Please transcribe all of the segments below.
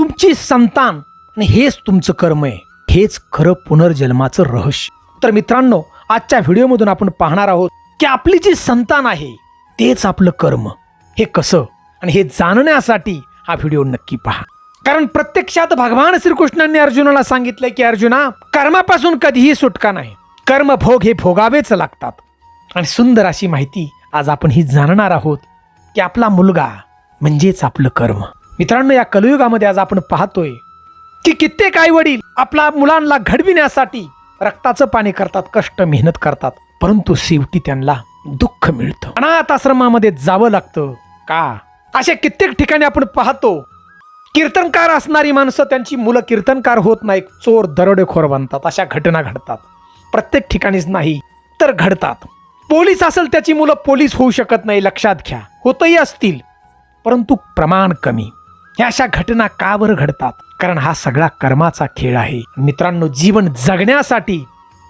तुमची संतान आणि हेच तुमचं कर्म आहे. हेच खरं पुनर्जन्माचं रहस्य. तर मित्रांनो आजच्या व्हिडिओमधून आपण पाहणार आहोत की आपली जी संतान आहे तेच आपलं कर्म. हे कसं? आणि हे जाणण्यासाठी हा व्हिडिओ नक्की पहा. कारण प्रत्यक्षात भगवान श्रीकृष्णांनी अर्जुनाला सांगितलंय की अर्जुना कर्मापासून कधीही सुटका नाही. कर्म भोग हे भोगावेच लागतात. आणि सुंदर अशी माहिती आज आपण ही जाणणार आहोत की आपला मुलगा म्हणजेच आपलं कर्म. मित्रांनो या कलयुगामध्ये आज आपण पाहतोय की कित्येक आई वडील आपल्या मुलांना घडविण्यासाठी रक्ताचं पाणी करतात कष्ट मेहनत करतात परंतु शेवटी त्यांना दुःख मिळतं. अनाथ आश्रमामध्ये जावं लागतं. का? अशा कित्येक ठिकाणी आपण पाहतो कीर्तनकार असणारी माणसं त्यांची मुलं कीर्तनकार होत नाही चोर दरोडेखोर बनतात अशा घटना घडतात. प्रत्येक ठिकाणीच नाही तर घडतात. पोलीस असेल त्याची मुलं पोलीस होऊ शकत नाही लक्षात घ्या. होतही असतील परंतु प्रमाण कमी. ह्या अशा घटना का बरं घडतात? कारण हा सगळा कर्माचा खेळ आहे. मित्रांनो जीवन जगण्यासाठी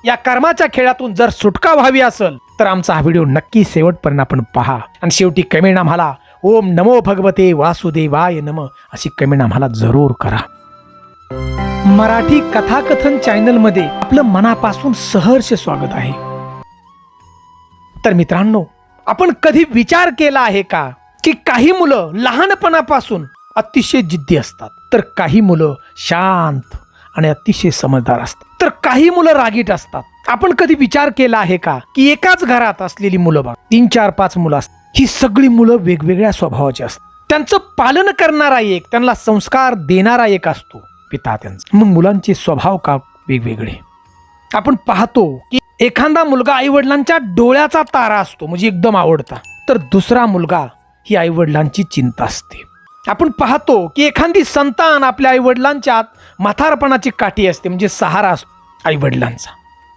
या कर्माच्या खेळातून जर सुटका व्हावी असेल तर आमचा हा व्हिडिओ नक्की शेवटपर्यंत आपण पहा. आणि शेवटी कमेंट आम्हाला ओम नमो भगवते वासुदेवाय नम अशी कमेंट आम्हाला जरूर करा. मराठी कथाकथन चॅनलमध्ये आपलं मनापासून सहर्ष स्वागत आहे. तर मित्रांनो आपण कधी विचार केला आहे का? की काही मुलं लहानपणापासून अतिशय जिद्दी असतात. तर काही मुलं शांत आणि अतिशय समजदार असतात. तर काही मुलं रागीट असतात. आपण कधी विचार केला आहे का? की एकाच घरात असलेली मुलं बघ तीन चार पाच मुलं असतात. ही सगळी मुलं वेगवेगळ्या स्वभावाची असतात. त्यांचं पालन करणारा एक त्यांना संस्कार देणारा एक असतो पिता त्यांचा. मग मुलांचे स्वभाव का वेगवेगळे? आपण पाहतो की एखादा मुलगा आई वडिलांच्या डोळ्याचा तारा असतो म्हणजे एकदम आवडता. तर दुसरा मुलगा ही आई वडिलांची चिंता असते. आपण पाहतो की एखादी संतान आपल्या आई वडिलांच्या म्हातारपणाची काठी असते म्हणजे सहारा असतो आई वडिलांचा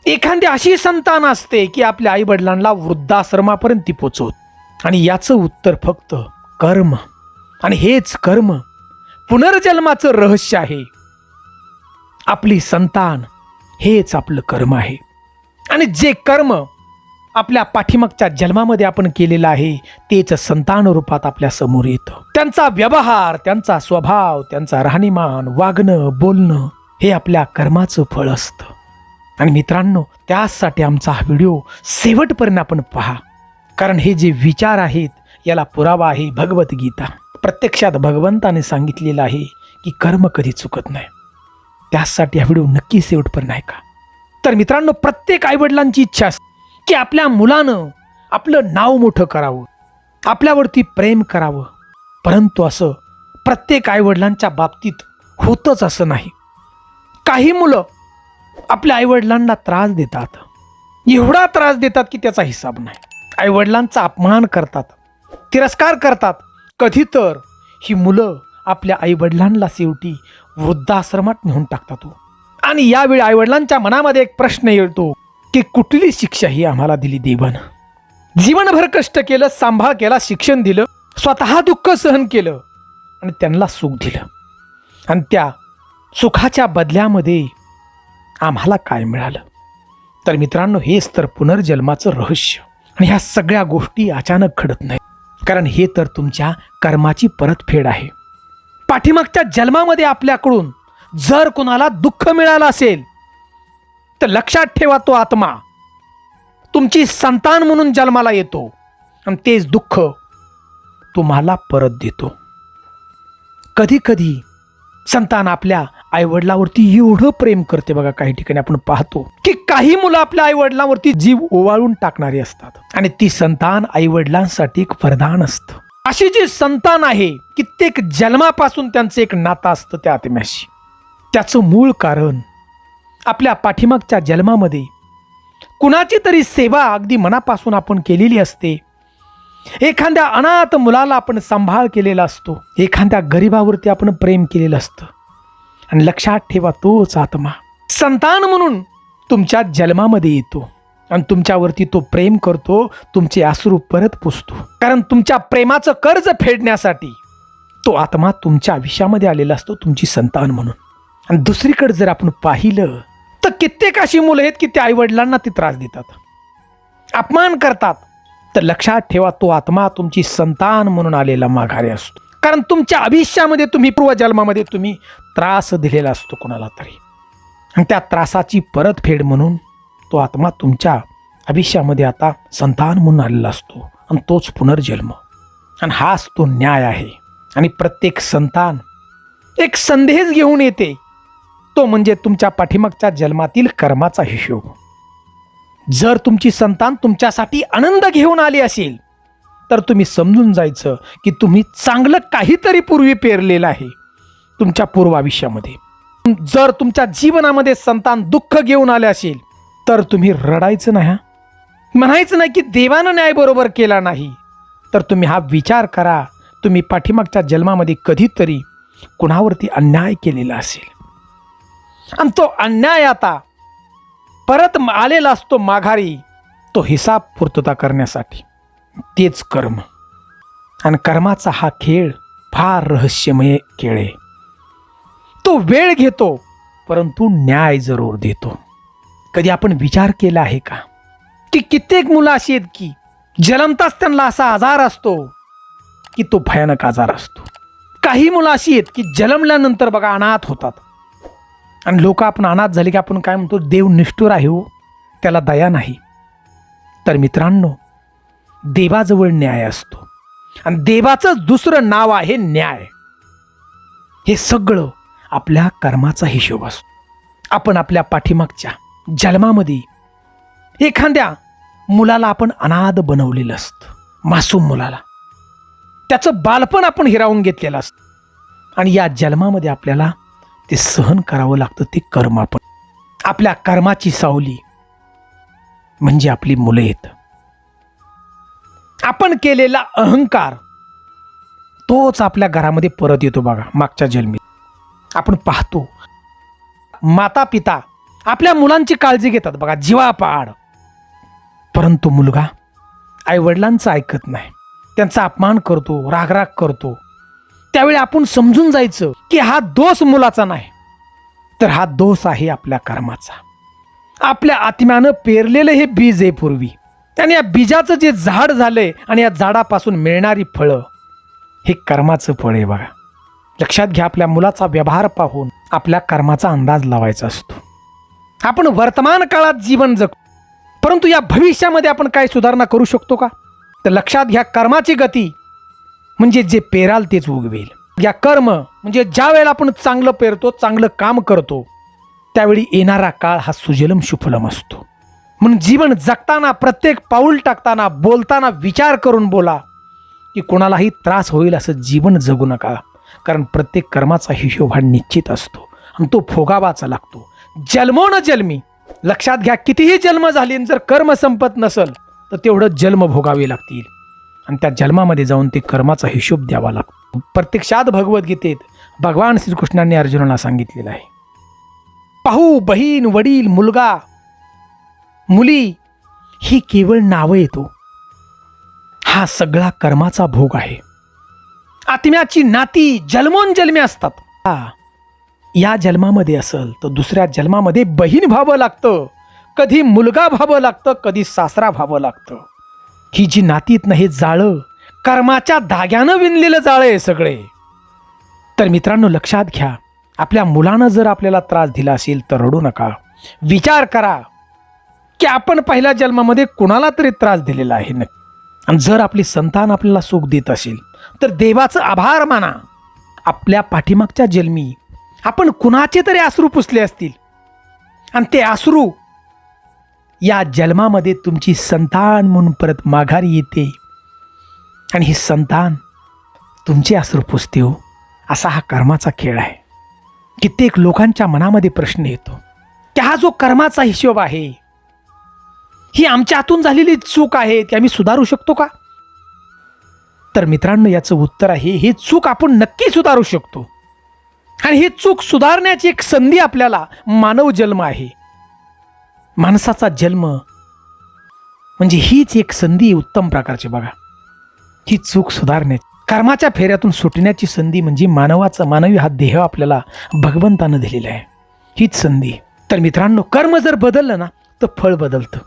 एखादी अशी संतान असते की आपल्या आई वडिलांना वृद्धाश्रमापर्यंत ती पोचवत. आणि याचं उत्तर फक्त कर्म. आणि हेच कर्म पुनर्जन्माचं रहस्य आहे. आपली संतान हेच आपलं कर्म आहे. आणि जे कर्म आपल्या पाठीमागच्या जन्मामध्ये आपण केलेलं आहे तेच संतान रूपात आपल्यासमोर येतं. त्यांचा व्यवहार त्यांचा स्वभाव त्यांचा राहणीमान वागणं बोलणं हे आपल्या कर्माचं फळ असतं. आणि मित्रांनो त्यासाठी आमचा हा व्हिडिओ शेवटपर्यंत आपण पहा. कारण हे जे विचार आहेत याला पुरावा आहे भगवद्गीता. प्रत्यक्षात भगवंताने सांगितलेलं आहे की कर्म कधी चुकत नाही. त्यासाठी हा व्हिडिओ नक्की शेवटपर्यंत आहे का तर मित्रांनो प्रत्येक आईवडिलांची इच्छा असते. की आपल्या मुलानं आपलं नाव मोठं करावं आपल्यावरती प्रेम करावं. परंतु असं प्रत्येक आईवडिलांच्या बाबतीत होतच असं नाही. काही मुलं आपल्या आईवडिलांना त्रास देतात. एवढा त्रास देतात की त्याचा हिसाब नाही. आईवडिलांचा अपमान करतात तिरस्कार करतात. कधी तर ही मुलं आपल्या आईवडिलांना शेवटी वृद्धाश्रमात नेऊन टाकतात हो. आणि यावेळी आईवडिलांच्या मनामध्ये एक प्रश्न येतो की कुठली शिक्षा ही आम्हाला दिली देवानं? जीवनभर कष्ट केलं सांभाळ केला शिक्षण दिलं स्वतः दुःख सहन केलं आणि त्यांना सुख दिलं. आणि त्या सुखाच्या बदल्यामध्ये आम्हाला काय मिळालं? तर मित्रांनो हेच तर पुनर्जन्माचं रहस्य. आणि ह्या सगळ्या गोष्टी अचानक घडत नाही कारण हे तर तुमच्या कर्माची परतफेड आहे. पाठीमागच्या जन्मामध्ये आपल्याकडून जर कोणाला दुःख मिळालं असेल तर लक्षात ठेवा तो आत्मा. तुमची संतान म्हणून जन्माला येतो. आणि तेच दुःख तुम्हाला परत देतो. कधी कधी संतान आपल्या आईवडिलावरती एवढं प्रेम करते बघा काही ठिकाणी आपण पाहतो की काही मुलं आपल्या आईवडिलांवरती जीव ओवाळून टाकणारी असतात. आणि ती संतान आईवडिलांसाठी एक वरदान असतं. अशी जी संतान आहे कित्येक जन्मापासून त्यांचं एक नातं असतं त्या आत्म्याशी. त्याचं मूळ कारण आपल्या पाठीमागच्या जन्मामध्ये. कुणाची तरी सेवा अगदी मनापासून आपण केलेली असते. एखाद्या अनाथ मुलाला आपण सांभाळ केलेला असतो. एखाद्या गरिबावरती आपण प्रेम केलेलं असतं. आणि लक्षात ठेवा तोच आत्मा. संतान म्हणून तुमच्या जन्मामध्ये येतो. आणि तुमच्यावरती तो प्रेम करतो तुमचे आसरू परत पुसतो. कारण तुमच्या प्रेमाचं कर्ज फेडण्यासाठी तो आत्मा तुमच्या आयुष्यामध्ये आलेला असतो तुमची संतान म्हणून. आणि दुसरीकडे जर आपण पाहिलं कित्येक अशी मुलं आहेत की त्या आईवडिलांना ते त्रास देतात. अपमान करतात. तर लक्षात ठेवा तो आत्मा तुमची संतान म्हणून आलेला माघारी असतो. कारण तुमच्या आयुष्यामध्ये तुम्ही पूर्वजन्मामध्ये तुम्ही त्रास दिलेला असतो कोणाला तरी. आणि त्या त्रासाची परतफेड म्हणून तो आत्मा तुमच्या आयुष्यामध्ये आता संतान म्हणून आलेला असतो. आणि तोच पुनर्जन्म. आणि हाच तो न्याय आहे. आणि प्रत्येक संतान एक संदेश घेऊन येते. तो म्हणजे तुमच्या पाठीमागच्या जन्मातील कर्माचा हिशोब. जर तुमची संतान तुमच्यासाठी आनंद घेऊन आली असेल तर तुम्ही समजून जायचं की तुम्ही चांगलं काहीतरी पूर्वी पेरलेलं आहे तुमच्या पूर्वाविष्यामध्ये जर तुमच्या जीवनामध्ये संतान दुःख घेऊन आले असेल तर तुम्ही रडायचं नाही हा. म्हणायचं नाही की देवानं न्याय बरोबर केला नाही तर तुम्ही हा विचार करा. तुम्ही पाठीमागच्या जन्मामध्ये कधीतरी कुणावरती अन्याय केलेला असेल. आणि तो अन्याय आता. परत आलेला असतो माघारी तो हिसाब पूर्तता करण्यासाठी. तेच कर्म. आणि कर्माचा हा खेळ फार रहस्यमय खेळ आहे. तो वेळ घेतो परंतु न्याय जरूर देतो. कधी आपण विचार केला आहे का? की कित्येक मुलं अशी आहेत की जन्मताच त्यांना असा आजार असतो की तो भयानक आजार असतो. काही मुलं अशी आहेत की जन्मल्यानंतर बघा अनाथ होतात. आणि लोक आपण अनाथ झाले की आपण काय म्हणतो देव निष्ठुर आहे हो त्याला दया नाही. तर मित्रांनो देवाजवळ न्याय असतो. आणि देवाचं दुसरं नाव आहे न्याय. हे सगळं आपल्या कर्माचा हिशोब असतो. आपण आपल्या पाठीमागच्या जन्मामध्ये एखाद्या मुलाला आपण अनाथ बनवलेलं असतं मासूम मुलाला. त्याचं बालपण आपण हिरावून घेतलेलं असतं. आणि या जन्मामध्ये आपल्याला ते सहन करावं लागतं ते कर्म आपण. आपल्या कर्माची सावली म्हणजे आपली मुलं येत. आपण केलेला अहंकार तोच आपल्या घरामध्ये परत येतो बघा मागच्या जन्मी. आपण पाहतो माता पिता आपल्या मुलांची काळजी घेतात बघा जीवापाड. परंतु मुलगा आईवडिलांचं ऐकत नाही. त्यांचा अपमान करतो रागराग करतो. त्यावेळी आपण समजून जायचं की हा दोष मुलाचा नाही. तर हा दोष आहे आपल्या कर्माचा. आपल्या आत्म्यानं पेरलेलं हे बीज आहे पूर्वी. आणि या बीजाचं जे झाड झालंय आणि या झाडापासून मिळणारी फळं हे कर्माचं फळ आहे बघा. लक्षात घ्या आपल्या मुलाचा व्यवहार पाहून आपल्या कर्माचा अंदाज लावायचा असतो. आपण वर्तमान काळात जीवन जगतो. परंतु या भविष्यामध्ये आपण काय सुधारणा करू शकतो का? तर लक्षात घ्या कर्माची गती म्हणजे जे पेराल तेच उगवेल. या कर्म म्हणजे ज्या वेळेला आपण चांगलं पेरतो चांगलं काम करतो त्यावेळी येणारा काळ हा सुजलम सुफलम असतो. म्हणून जीवन जगताना प्रत्येक पाऊल टाकताना बोलताना विचार करून बोला की कोणालाही त्रास होईल असं जीवन जगू नका. कारण प्रत्येक कर्माचा हिशोब हा निश्चित असतो आणि तो फोगावाचा लागतो. जन्मो न जन्मी. लक्षात घ्या कितीही जन्म झाली आणि जर कर्म संपत नसल तर तेवढं जन्म भोगावे लागतील. आणि त्या जन्मामध्ये जाऊन ते कर्माचा हिशोब द्यावा लागतो. प्रत्यक्षात भगवद्गीतेत भगवान श्रीकृष्णांनी अर्जुनाला सांगितलेलं आहे. पाहू बहीण वडील मुलगा मुली ही केवळ नावं येतो. हा सगळा कर्माचा भोग आहे. आत्म्याची नाती जन्मोन जन्मे असतात. हा या जन्मामध्ये असेल तर दुसऱ्या जन्मामध्ये बहीण व्हावं लागतं. कधी मुलगा व्हावं लागतं कधी सासरा व्हावं लागतं. ही जी नातीत नाही जाळं कर्माच्या धाग्यानं विणलेलं जाळं आहे सगळे. तर मित्रांनो लक्षात घ्या आपल्या मुलानं जर आपल्याला त्रास दिला असेल तर रडू नका. विचार करा की आपण पहिल्या जन्मामध्ये कुणाला तरी त्रास दिलेला आहे नक्की आणि जर आपली संतान आपल्याला सुख देत असेल तर देवाचं आभार माना. आपल्या पाठीमागच्या जन्मी आपण कुणाचे तरी आश्रू पुसले असतील. आणि ते आश्रू या जन्मामध्ये तुमची संतान म्हणून परत माघारी येते. आणि ही संतान तुमचे अश्रू पुसते हो. असा हा कर्माचा खेळ आहे. कित्येक लोकांच्या मनामध्ये प्रश्न येतो. की हा जो कर्माचा हिशोब आहे ही आमच्या हातून झालेली चूक आहे ती आम्ही सुधारू शकतो का? तर मित्रांनो याचं उत्तर आहे ही चूक आपण नक्की सुधारू शकतो. आणि ही चूक सुधारण्याची एक संधी आपल्याला मानव जन्म आहे. माणसाचा जन्म म्हणजे हीच एक संधी उत्तम प्रकारची बघा. ही चूक सुधारण्याची कर्माच्या फेऱ्यातून सुटण्याची संधी म्हणजे मानवाचा मानवी हा देह आपल्याला भगवंतानं दिलेला आहे. हीच संधी. तर मित्रांनो कर्म जर बदललं ना तर फळ बदलतं.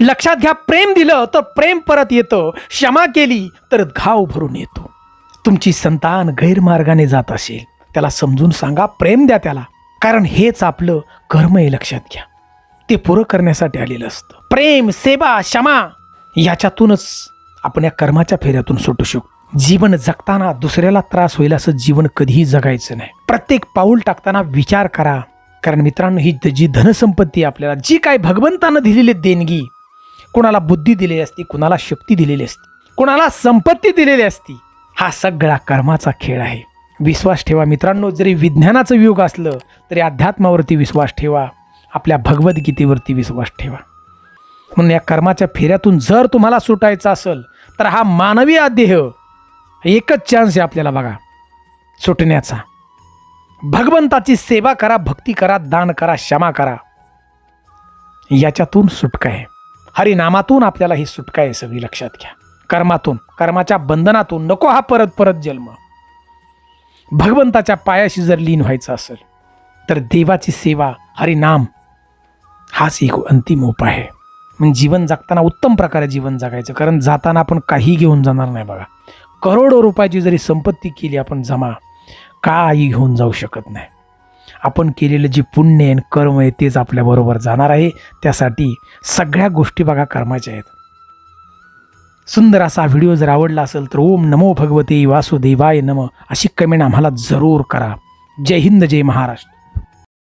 लक्षात घ्या प्रेम दिलं तर प्रेम परत येतं. क्षमा केली तर घाव भरून येतो. तुमची संतान गैरमार्गाने जात असेल त्याला समजून सांगा प्रेम द्या त्याला. कारण हेच आपलं कर्म आहे लक्षात घ्या. ते पुरं करण्यासाठी आलेलं असतं. प्रेम सेवा क्षमा याच्यातूनच आपण या कर्माच्या फेऱ्यातून सुटू शकतो. जीवन जगताना दुसऱ्याला त्रास होईल असं जीवन कधीही जगायचं नाही. प्रत्येक पाऊल टाकताना विचार करा. कारण मित्रांनो ही जी धनसंपत्ती आपल्याला जी काय भगवंतानं दिलेली देणगी कोणाला बुद्धी दिलेली असती कोणाला शक्ती दिलेली असते कोणाला संपत्ती दिलेली असती हा सगळा कर्माचा खेळ आहे. विश्वास ठेवा मित्रांनो जरी विज्ञानाचं युग असलं तरी अध्यात्मावरती विश्वास ठेवा. आपल्या भगवद्गीतेवरती विश्वास ठेवा. म्हणून या कर्माच्या फेऱ्यातून जर तुम्हाला सुटायचं असेल तर हा मानवी देह एकच चान्स आहे आपल्याला बघा. सुटण्याचा. भगवंताची सेवा करा भक्ती करा दान करा क्षमा करा. याच्यातून सुटका आहे. हरिनामातून आपल्याला ही सुटका आहे सगळी लक्षात घ्या. कर्मातून कर्माच्या बंधनातून नको हा परत परत जन्म. भगवंताच्या पायाशी जर लीन व्हायचं असेल तर देवाची सेवा हरिनाम हाच एक अंतिम उपाय आहे. म्हणजे जीवन जगताना उत्तम प्रकारे जीवन जगायचं. कारण जाताना आपण काही घेऊन जाणार नाही बघा. करोडो रुपयाची जरी संपत्ती केली आपण जमा काही घेऊन जाऊ शकत नाही. आपण केलेलं जे पुण्य आहे आणि कर्म आहे तेच आपल्याबरोबर जाणार आहे. त्यासाठी सगळ्या गोष्टी बघा कर्माच्या आहेत. सुंदर असा व्हिडिओ जर आवडला असेल तर ओम नमो भगवते वासुदेवाय नम अशी कमेंट आम्हाला जरूर करा. जय हिंद जय महाराष्ट्र.